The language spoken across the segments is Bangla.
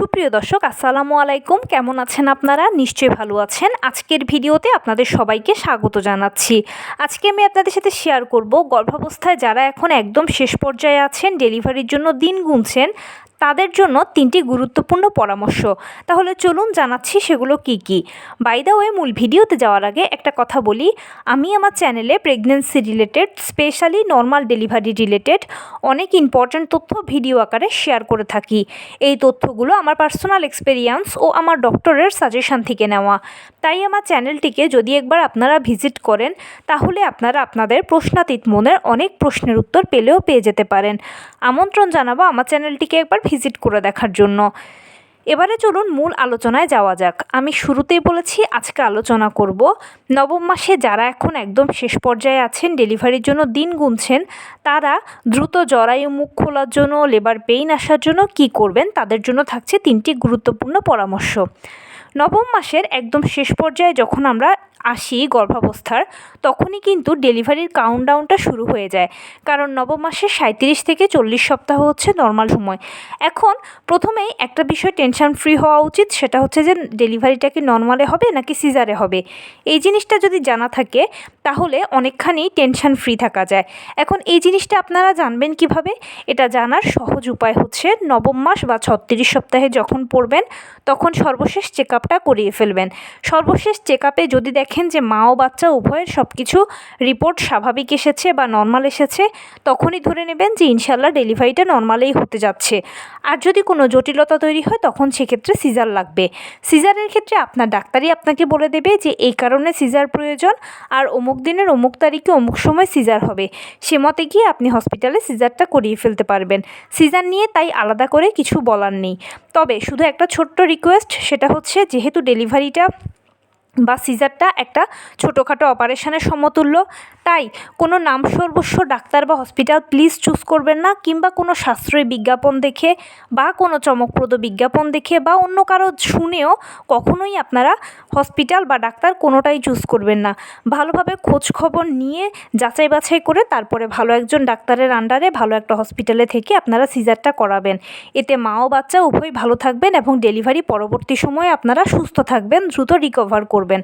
সুপ্রিয় দর্শক, আসসালামু আলাইকুম। কেমন আছেন আপনারা? নিশ্চয়ই ভালো আছেন। আজকের ভিডিওতে আপনাদের সবাইকে স্বাগত জানাচ্ছি। আজকে আমি আপনাদের সাথে শেয়ার করব গর্ভাবস্থায় যারা এখন একদম শেষ পর্যায়ে আছেন ডেলিভারির জন্য দিন গুনছেন তাদের জন্য তিনটি গুরুত্বপূর্ণ পরামর্শ। তাহলে চলুন জানাচ্ছি সেগুলো কি কি। বাই দ্য ওয়ে মূল ভিডিওতে যাওয়ার আগে একটা কথা বলি। আমি আমার চ্যানেলে pregnancy related specially normal delivery related অনেক ইম্পর্ট্যান্ট তথ্য ভিডিও আকারে শেয়ার করে থাকি। এই তথ্যগুলো আমার পার্সোনাল এক্সপেরিয়েন্স ও আমার ডক্টরের সাজেশন থেকে নেওয়া। তাই আমার চ্যানেলটিকে যদি একবার আপনারা ভিজিট করেন, তাহলে আপনারা আপনাদের প্রশ্নাতীত মনের অনেক প্রশ্নের উত্তর পেলেও পেয়ে যেতে পারেন। আমন্ত্রণ জানাব আমার চ্যানেলটিকে একবার ভিজিট করে দেখার জন্য। এবারে চলুন মূল আলোচনায় যাওয়া যাক। আমি শুরুতেই বলেছি, আজকে আলোচনা করব নবম মাসে যারা এখন একদম শেষ পর্যায়ে আছেন, ডেলিভারির জন্য দিন গুনছেন, তারা দ্রুত জরায়ু মুখ খোলার জন্য, লেবার পেইন আসার জন্য কি করবেন, তাদের জন্য থাকছে তিনটি গুরুত্বপূর্ণ পরামর্শ। নবম মাসের একদম শেষ পর্যায়ে যখন আমরা আসি গর্ভাবস্থার, তখনই কিন্তু ডেলিভারির কাউন্টডাউনটা শুরু হয়ে যায়। কারণ নবম মাসের সাঁত্রিশ থেকে চল্লিশ সপ্তাহ হচ্ছে নর্মাল সময়। এখন প্রথমেই একটা বিষয় টেনশন ফ্রি হওয়া উচিত, সেটা হচ্ছে যে ডেলিভারিটা কি নর্মালে হবে নাকি সিজারে হবে? এই জিনিসটা যদি জানা থাকে, তাহলে অনেকখানি টেনশন ফ্রি থাকা যায়। এখন এই জিনিসটা আপনারা জানবেন কীভাবে? এটা জানার সহজ উপায় হচ্ছে নবম মাস বা ছত্রিশ সপ্তাহে যখন পড়বেন, তখন সর্বশেষ চেক আপটা করিয়ে ফেলবেন। সর্বশেষ চেক আপে যদি দেখেন যে মা ও বাচ্চা উভয়ের সব কিছু রিপোর্ট স্বাভাবিক এসেছে বা নর্মাল এসেছে, তখনই ধরে নেবেন যে ইনশাল্লাহ ডেলিভারিটা নর্মালেই হতে যাচ্ছে। আর যদি কোনো জটিলতা তৈরি হয়, তখন সেক্ষেত্রে সিজার লাগবে। সিজারের ক্ষেত্রে আপনার ডাক্তারই আপনাকে বলে দেবে যে এই কারণে সিজার প্রয়োজন, আর অমুক দিনের অমুক তারিখে অমুক সময় সিজার হবে। সে মতে গিয়ে আপনি হসপিটালে সিজারটা করিয়ে ফেলতে পারবেন। সিজার নিয়ে তাই আলাদা করে কিছু বলার নেই। তবে শুধু একটা ছোট্ট রিকোয়েস্ট সেটা হচ্ছে যেহেতু ডেলিভারিটা বা সিজারটা একটা ছোটোখাটো অপারেশনের সমতুল্য। তাই কোনো নাম সর্বস্ব ডাক্তার বা হসপিটাল প্লিজ চুজ করবেন না, কিংবা কোনো সাশ্রয়ী বিজ্ঞাপন দেখে বা কোনো চমকপ্রদ বিজ্ঞাপন দেখে বা অন্য কারও শুনেও কখনোই আপনারা হসপিটাল বা ডাক্তার কোনোটাই চুজ করবেন না। ভালোভাবে খোঁজ খবর নিয়ে যাচাই বাছাই করে তারপরে ভালো একজন ডাক্তারের আন্ডারে ভালো একটা হসপিটালে থেকে আপনারা সিজারটা করাবেন। এতে মা ও বাচ্চা উভয় ভালো থাকবেন এবং ডেলিভারি পরবর্তী সময়ে আপনারা সুস্থ থাকবেন, দ্রুত রিকভার করবেন। করবেন।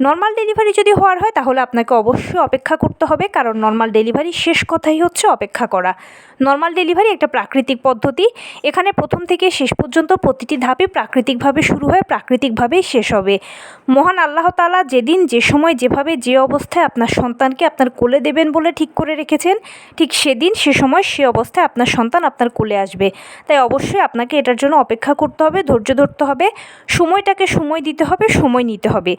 নর্মাল ডেলিভারি যদি হওয়ার হয়, তাহলে আপনাকে অবশ্যই অপেক্ষা করতে হবে, কারণ নর্মাল ডেলিভারি শেষ কথাই হচ্ছে অপেক্ষা করা। নর্মাল ডেলিভারি একটা প্রাকৃতিক পদ্ধতি। এখানে প্রথম থেকে শেষ পর্যন্ত প্রতিটি ধাপে প্রাকৃতিকভাবে শুরু হয়, প্রাকৃতিকভাবেই শেষ হবে। মহান আল্লাহ তালা যেদিন, যে সময়, যেভাবে, যে অবস্থায় আপনার সন্তানকে আপনার কোলে দেবেন বলে ঠিক করে রেখেছেন, ঠিক সেদিন, সে সময়, সে অবস্থায় আপনার সন্তান আপনার কোলে আসবে। তাই অবশ্যই আপনাকে এটার জন্য অপেক্ষা করতে হবে, ধৈর্য ধরতে হবে। সময়টাকে সময় দিতে হবে, সময় নিতে হবে।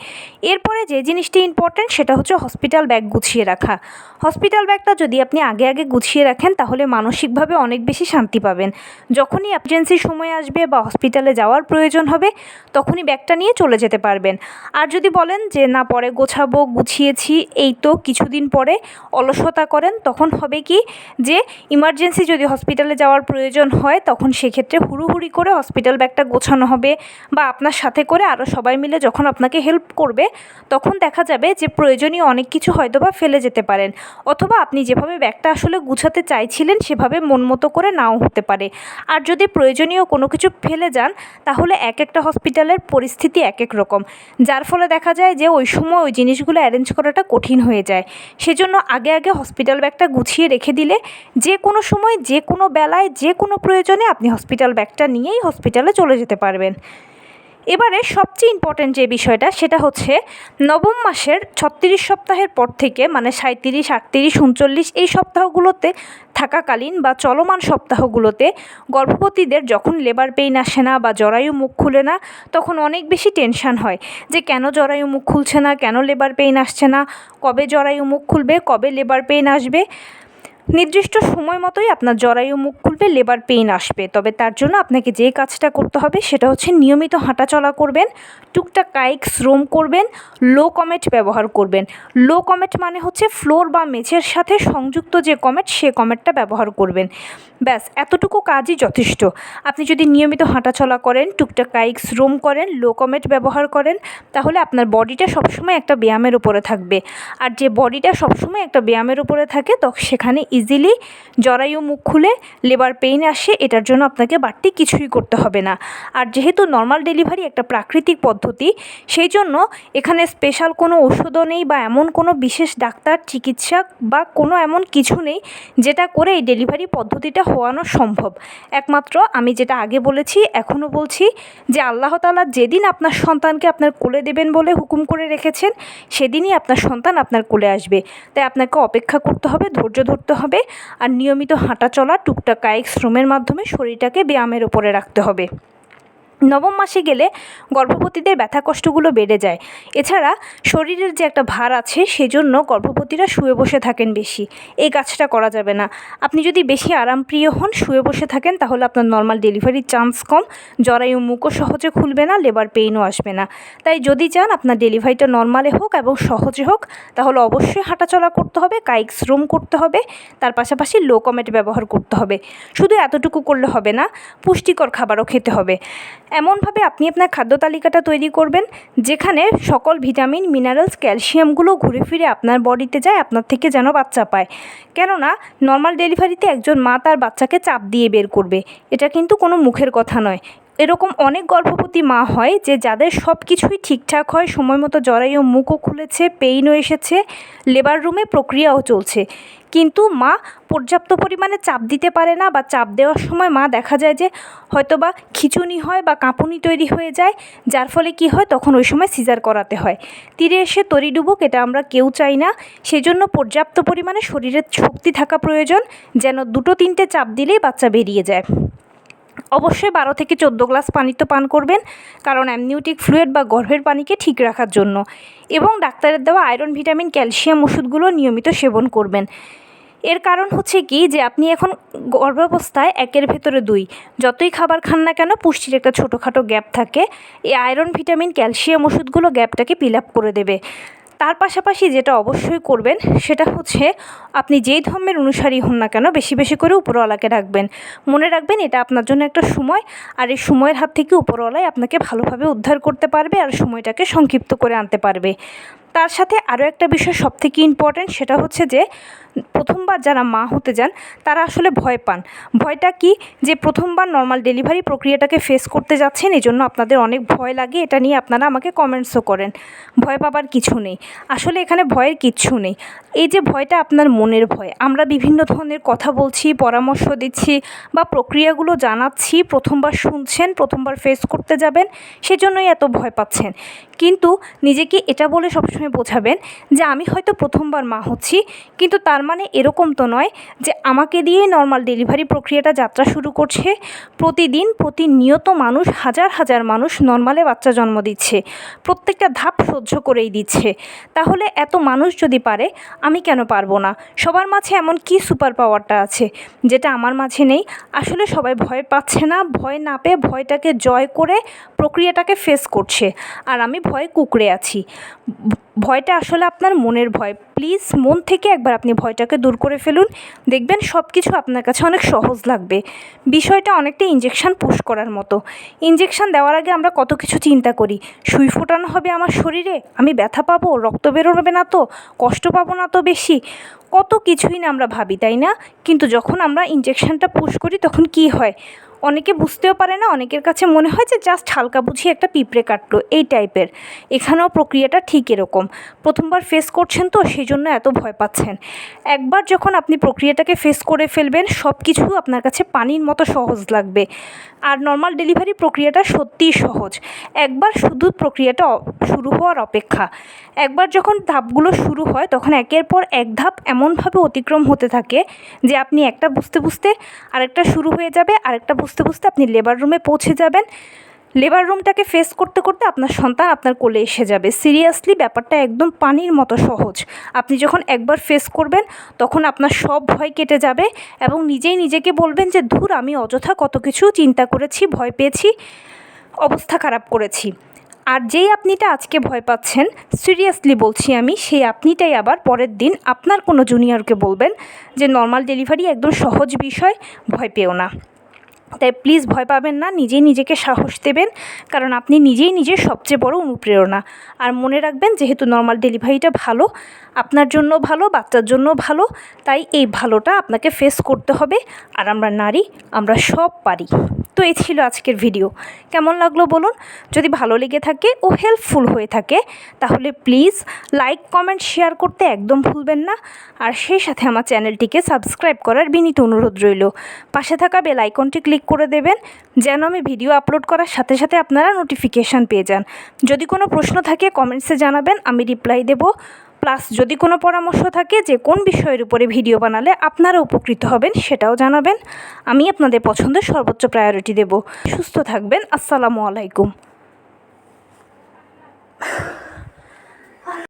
এরপরে যে জিনিসটি ইম্পর্ট্যান্ট সেটা হচ্ছে হসপিটাল ব্যাগ গুছিয়ে রাখা। হসপিটাল ব্যাগটা যদি আপনি আগে আগে গুছিয়ে রাখেন, তাহলে মানসিকভাবে অনেক বেশি শান্তি পাবেন। যখনই এমার্জেন্সির সময় আসবে বা হসপিটালে যাওয়ার প্রয়োজন হবে, তখনই ব্যাগটা নিয়ে চলে যেতে পারবেন। আর যদি বলেন যে, না, পরে গোছাবো, গুছিয়েছি, এই তো কিছুদিন পরে অলসতা করেন, তখন হবে কি যে ইমার্জেন্সি যদি হসপিটালে যাওয়ার প্রয়োজন হয়, তখন সেক্ষেত্রে হুড়ুহুড়ি করে হসপিটাল ব্যাগটা গোছানো হবে বা আপনার সাথে করে আরও সবাই মিলে যখন আপনাকে হেল্প করবে তখন দেখা যাবে যে প্রয়োজনীয় অনেক কিছু হয়তো বা ফেলে যেতে পারেন। অথবা আপনি যেভাবে ব্যাগটা আসলে গুছাতে চাইছিলেন, সেভাবে মন মতো করে নাও হতে পারে। আর যদি প্রয়োজনীয় কোনো কিছু ফেলে যান, তাহলে এক একটা হসপিটালের পরিস্থিতি এক এক রকম। যার ফলে দেখা যায় যে ওই সময় ওই জিনিসগুলো অ্যারেঞ্জ করাটা কঠিন হয়ে যায়। সেজন্য আগে আগে হসপিটাল ব্যাগটা গুছিয়ে রেখে দিলে যে কোনো সময়, যে কোনো বেলায়, যে কোনো প্রয়োজনে আপনি হসপিটাল ব্যাগটা নিয়েই হসপিটালে চলে যেতে পারবেন। এবারে সবচেয়ে ইম্পর্ট্যান্ট যে বিষয়টা, সেটা হচ্ছে নবম মাসের ছত্রিশ সপ্তাহের পর থেকে মানে সাঁত্রিশ আটত্রিশ, উনচল্লিশ, এই সপ্তাহগুলোতে থাকাকালীন বা চলমান সপ্তাহগুলোতে গর্ভবতীদের যখন লেবার পেইন আসে না বা জরায়ু মুখ খুলে না, তখন অনেক বেশি টেনশান হয় যে কেন জরায়ু মুখ খুলছে না, কেন লেবার পেইন আসছে না, কবে জরায়ু মুখ খুলবে, কবে লেবার পেইন আসবে। নির্দিষ্ট সময় মতোই আপনার জরায়ু মুখ খুলবে, লেবার পেইন আসবে। তবে তার জন্য আপনাকে যে কাজটা করতে হবে সেটা হচ্ছে নিয়মিত হাঁটাচলা করবেন, টুকটাক কায়িক শ্রম করবেন, লো কমেট ব্যবহার করবেন। লো কমেট মানে হচ্ছে ফ্লোর বা মেঝের সাথে সংযুক্ত যে কমেট, সে কমেটটা ব্যবহার করবেন। ব্যাস, এতটুকু কাজই যথেষ্ট। আপনি যদি নিয়মিত হাঁটাচলা করেন, টুকটাক কায়িক শ্রম করেন, লো কমেট ব্যবহার করেন, তাহলে আপনার বডিটা সবসময় একটা ব্যায়ামের উপরে থাকবে। আর যে বডিটা সবসময় একটা ব্যায়ামের উপরে থাকে, তো সেখানে ইজিলি জরায়ু মুখ খুলে লেবার পেইন আসে, এটার জন্য আপনাকে বাড়তি কিছুই করতে হবে না। আর যেহেতু নর্মাল ডেলিভারি একটা প্রাকৃতিক পদ্ধতি, সেই জন্য এখানে স্পেশাল কোনো ওষুধও নেই বা এমন কোনো বিশেষ ডাক্তার, চিকিৎসক বা কোনো এমন কিছু নেই যেটা করে এই ডেলিভারি পদ্ধতিটা হওয়ানো সম্ভব। একমাত্র আমি যেটা আগে বলেছি এখনও বলছি যে আল্লাহ তাআলা যেদিন আপনার সন্তানকে আপনার কোলে দেবেন বলে হুকুম করে রেখেছেন, সেদিনই আপনার সন্তান আপনার কোলে আসবে। তাই আপনাকে অপেক্ষা করতে হবে, ধৈর্য ধরতে হবে। আর নিয়মিত হাঁটা চলা টুকটাক কায়িক শ্রমের মাধ্যমে শরীরটাকে ব্যায়ামের ওপরে রাখতে হবে। নবম মাসে গেলে গর্ভবতীদের ব্যথা কষ্টগুলো বেড়ে যায়। এছাড়া শরীরের যে একটা ভার আছে, সেজন্য গর্ভবতীরা শুয়ে বসে থাকেন বেশি। এই কাজটা করা যাবে না। আপনি যদি বেশি আরামপ্রিয় হন, শুয়ে বসে থাকেন, তাহলে আপনার নর্মাল ডেলিভারির চান্স কম। জরায়ু মুখও সহজে খুলবে না, লেবার পেইনও আসবে না। তাই যদি চান, আপনার ডেলিভারিটা নর্মালে হোক এবং সহজে হোক, তাহলে অবশ্যই হাঁটাচলা করতে হবে, কায়িক শ্রম করতে হবে, তার পাশাপাশি লো কমেট ব্যবহার করতে হবে। শুধু এতটুকু করলে হবে না, পুষ্টিকর খাবারও খেতে হবে। এমনভাবে আপনি আপনার খাদ্য তালিকাটা তৈরি করবেন, যেখানে সকল ভিটামিন, মিনারেলস, ক্যালসিয়ামগুলো ঘুরে ফিরে আপনার বডিতে যায়, আপনার থেকে যেন বাচ্চা পায়। কেননা নর্মাল ডেলিভারিতে একজন মা তার বাচ্চাকে চাপ দিয়ে বের করবে। এটা কিন্তু কোনো মুখের কথা নয়। এরকম অনেক গর্ভবতী মা হয় যে যাদের সব কিছুই ঠিকঠাক হয়, সময় মতো জরায়ু মুখও খুলেছে, পেইনও এসেছে, লেবার রুমে প্রক্রিয়াও চলছে। কিন্তু মা পর্যাপ্ত পরিমাণে চাপ দিতে পারে না বা চাপ দেওয়ার সময় মা দেখা যায় যে হয়তো বা খিঁচুনি হয় বা কাঁপুনি তৈরি হয়ে যায়, যার ফলে কি হয় তখন ওই সময় সিজার করাতে হয়। তীরে এসে তরি ডুবুক, এটা আমরা কেউ চাই না। সেজন্য পর্যাপ্ত পরিমাণে শরীরের শক্তি থাকা প্রয়োজন, যেন দুটো তিনটে চাপ দিলেই বাচ্চা বেরিয়ে যায়। অবশ্যই বারো থেকে চোদ্দ গ্লাস পানি তো পান করবেন, কারণ অ্যামনিউটিক ফ্লুয়েড বা গর্ভের পানিকে ঠিক রাখার জন্য। এবং ডাক্তারের দেওয়া আয়রন, ভিটামিন, ক্যালসিয়াম ওষুধগুলো নিয়মিত সেবন করবেন। এর কারণ হচ্ছে কি যে আপনি এখন গর্ভাবস্থায় একের ভেতরে দুই। যতই খাবার খান না কেন, পুষ্টির একটা ছোটোখাটো গ্যাপ থাকে। এই আয়রন, ভিটামিন, ক্যালসিয়াম ওষুধগুলো গ্যাপটাকে ফিল আপ করে দেবে। তার পাশাপাশি যেটা অবশ্যই করবেন, সেটা হচ্ছে আপনি যেই ধর্মের অনুসারী হন না কেন, বেশি বেশি করে উপরওয়ালাকে রাখবেন। মনে রাখবেন এটা আপনার জন্য একটা সময়, আর এই সময়ের হাত থেকে উপরওয়ালাই আপনাকে ভালোভাবে উদ্ধার করতে পারবে আর সময়টাকে সংক্ষিপ্ত করে আনতে পারবে। তার সাথে আরও একটা বিষয় সবথেকে ইম্পর্ট্যান্ট সেটা হচ্ছে যে প্রথমবার যারা মা হতে যান, তারা আসলে ভয় পান। ভয়টা কি? যে প্রথমবার নর্মাল ডেলিভারি প্রক্রিয়াটাকে ফেস করতে যাচ্ছেন এই জন্য আপনাদের অনেক ভয় লাগে, এটা নিয়ে আপনারা আমাকে কমেন্টসও করেন। ভয় পাবার কিছু নেই। আসলে এখানে ভয়ের কিচ্ছু নেই। এই যে ভয়টা আপনার মনের ভয়, আমরা বিভিন্ন ধরনের কথা বলছি, পরামর্শ দিচ্ছি বা প্রক্রিয়াগুলো জানাচ্ছি, প্রথমবার শুনছেন, প্রথমবার ফেস করতে যাবেন, সেজন্যই এত ভয় পাচ্ছেন। কিন্তু নিজেকে এটা বলে সবসময় বোঝাবেন যে আমি হয়তো প্রথমবার মা হচ্ছি, কিন্তু তার মানে এরকম তো নয় যে আমাকে দিয়েই নর্মাল ডেলিভারি প্রক্রিয়াটা যাত্রা শুরু করছে। প্রতিদিন প্রতিনিয়ত মানুষ, হাজার হাজার মানুষ নর্মালে বাচ্চা জন্ম দিচ্ছে। প্রত্যেকটা ধাপ সহ্য করেই দিচ্ছে। তাহলে এত মানুষ যদি পারে, আমি কেন পারব না? সবার মাঝে এমন কি সুপার পাওয়ারটা আছে? যেটা আমার মাঝে নেই। আসলে সবাই ভয় পাচ্ছে না, ভয় না পেয়ে ভয়টাকে জয় করে প্রক্রিয়াটাকে ফেস করছে। আর আমি ভয় কুঁকড়ে আছি। ভয়টা আসলে আপনার মনের ভয়। প্লিজ, মন থেকে একবার আপনি ভয়টাকে দূর করে ফেলুন। দেখবেন সব কিছু আপনার কাছে অনেক সহজ লাগবে। বিষয়টা অনেকটা ইঞ্জেকশান পুশ করার মতো। ইঞ্জেকশান দেওয়ার আগে আমরা কত কিছু চিন্তা করি। সুই ফোটানো হবে আমার শরীরে, আমি ব্যথা পাবো, রক্ত বেরোবে না তো, কষ্ট পাবো না তো বেশি। কত কিছুই না আমরা ভাবি, তাই না? কিন্তু যখন আমরা ইঞ্জেকশানটা পুশ করি, তখন কি হয়? অনেকে বুঝতেও পারে না, অনেকের কাছে মনে হয় যে জাস্ট হালকা বুঝিয়ে একটা পিঁপড়ে কাটলো, এই টাইপের। এখানেও প্রক্রিয়াটা ঠিক এরকম। প্রথমবার ফেস করছেন তো সেই জন্য এত ভয় পাচ্ছেন। একবার যখন আপনি প্রক্রিয়াটাকে ফেস করে ফেলবেন সব কিছু আপনার কাছে পানির মতো সহজ লাগবে। আর নর্মাল ডেলিভারি প্রক্রিয়াটা সত্যিই সহজ। একবার শুধু প্রক্রিয়াটা শুরু হওয়ার অপেক্ষা। একবার যখন ধাপগুলো শুরু হয়, তখন একের পর এক ধাপ এমনভাবে অতিক্রম হতে থাকে যে আপনি একটা বুঝতে বুঝতে আরেকটা শুরু হয়ে যাবে, আরেকটা বুঝতে বুঝতে আপনি লেবার রুমে পৌঁছে যাবেন। লেবার রুমটাকে ফেস করতে করতে আপনার সন্তান আপনার কোলে এসে যাবে। সিরিয়াসলি ব্যাপারটা একদম পানির মতো সহজ। আপনি যখন একবার ফেস করবেন, তখন আপনার সব ভয় কেটে যাবে এবং নিজেই নিজেকে বলবেন যে, ধুর, আমি অযথা কত কিছু চিন্তা করেছি, ভয় পেয়েছি, অবস্থা খারাপ করেছি। আর যেই আপনিটা আজকে ভয় পাচ্ছেন সিরিয়াসলি বলছি আমি, সেই আপনিটাই আবার পরের দিন আপনার কোনো জুনিয়রকে বলবেন যে নর্মাল ডেলিভারি একদম সহজ বিষয়, ভয় পেও না। তাই প্লিজ ভয় পাবেন না, নিজেই নিজেকে সাহস দেবেন, কারণ আপনি নিজেই নিজের সবচেয়ে বড় অনুপ্রেরণা। আর মনে রাখবেন, যেহেতু নর্মাল ডেলিভারিটা ভালো, আপনার জন্য ভালো, বাচ্চার জন্য ভালো, তাই এই ভালোটা আপনাকে ফেস করতে হবে। আর আমরা নারী, আমরা সব পারি। তো এই ছিল আজকের ভিডিও কেমন লাগল বলুন? যদি ভালো লেগে থাকে ও হেল্পফুল হয়ে থাকে, তাহলে প্লিজ লাইক কমেন্ট শেয়ার করতে একদম ভুলবেন না। আর সেই সাথে আমার চ্যানেলটিকে সাবস্ক্রাইব করার বিনীত অনুরোধ রইল। পাশে থাকা বেল আইকনটি ক্লিক করে দেবেন, যেন আমি ভিডিও আপলোড করার সাথে সাথে আপনারা নোটিফিকেশান পেয়ে যান। যদি কোনো প্রশ্ন থাকে কমেন্টসে জানাবেন, আমি রিপ্লাই দেব। প্লাস যদি কোনো পরামর্শ থাকে যে কোন বিষয়ের উপরে ভিডিও বানালে আপনারা উপকৃত হবেন, সেটাও জানাবেন। আমি আপনাদের পছন্দের সর্বোচ্চ প্রায়োরিটি দেব। সুস্থ থাকবেন, আসসালামু আলাইকুম।